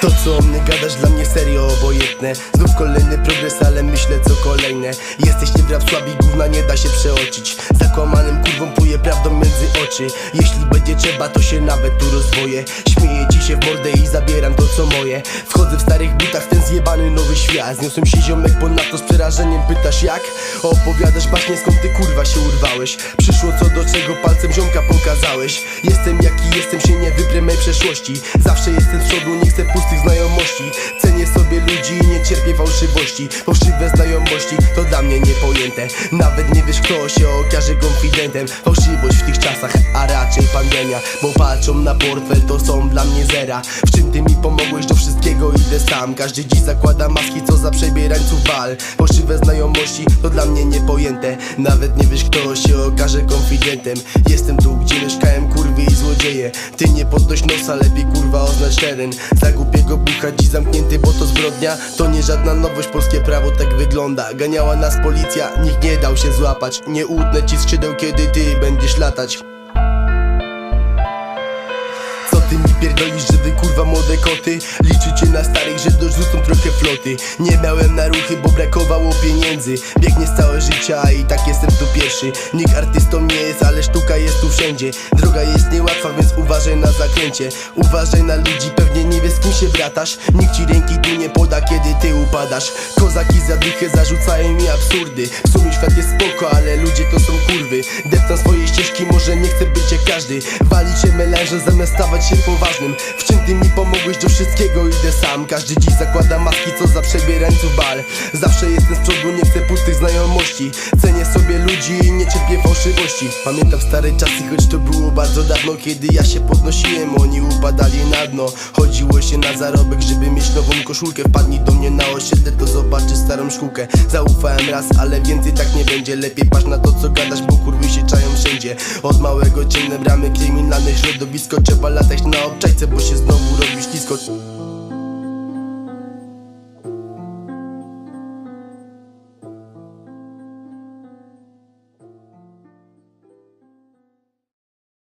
co o mnie gadasz dla mnie serio obojętne Znów kolejny progres, ale myślę co kolejne. Jesteś rap słabi, gówna nie da się przeoczyć Zakłamanym kurwą puje prawdą między oczy. Jeśli będzie trzeba to się nawet tu rozwoję. Śmieję ci się w mordę i zabieram to co moje. Wchodzę w starych butach ten zjebany nowy świat. Zniosłem się ziomek ponadto z przerażeniem. Pytasz jak? Opowiadasz baśnie skąd ty kurwa się urwałeś. Przyszło co do czego palcem ziomka pokazałeś. Jestem jaki jestem się nie wyprę mej przeszłości. Zawsze jestem z przodu nie chcę pustych znajomości. Cenię fałszywości Fałszywe znajomości to dla mnie niepojęte. Nawet nie wiesz kto się okaże konfidentem. Fałszywość w tych czasach, a raczej pandemia Bo patrzą na portfel to są dla mnie zera. W czym ty mi pomogłeś do wszystkiego? Idę sam. Każdy dziś zakłada maski co za przebierańców wal. Fałszywe znajomości to dla mnie niepojęte. Nawet nie wiesz kto się okaże konfidentem. Jestem tu gdzie złodzieje Ty nie podnoś nosa lepiej kurwa oznacz teren. Za głupiego bucha dziś zamknięty bo to zbrodnia. To nie żadna nowość polskie prawo tak wygląda. Ganiała nas policja nikt nie dał się złapać. Nie utnę ci skrzydeł kiedy ty będziesz latać pierdolisz, wy kurwa młode koty? Liczycie na starych, że dorzucą trochę floty. Nie miałem na ruchy, bo brakowało pieniędzy. Biegnie całe życia, i tak jestem tu pierwszy. Nikt artystą nie jest, ale sztuka jest tu wszędzie. Droga jest niełatwa, więc uważaj na zakręcie Uważaj na ludzi, pewnie nie wiesz z kim się bratasz Nikt ci ręki tu nie poda, kiedy ty upadasz. Kozaki za dychę zarzucają mi absurdy. W sumie świat jest spoko, ale ludzie to są kurwy. Deptam swoje ścieżki, może nie chce być jak każdy. Walić się melanże zamiast stawać się ty mi pomogłeś? Do wszystkiego idę sam. Każdy dziś zakłada maski co za przebierańców bal. Zawsze jestem z przodu, nie chcę pustych znajomości. Cenię sobie ludzi i nie cierpię fałszywości. Pamiętam stare czasy, choć to było bardzo dawno Kiedy ja się podnosiłem, oni upadali na dno. Chodziło się na zarobek, żeby mieć nową koszulkę. Wpadnij do mnie na osiedle, to zobaczysz starą szkółkę. Zaufałem raz, ale więcej tak nie będzie. Lepiej patrz na to co gadasz, bo kurwy się czają wszędzie. Od małego ciemne bramy, kryminalne środowisko Trzeba latać na obczajce, bo się znowu robi ślisko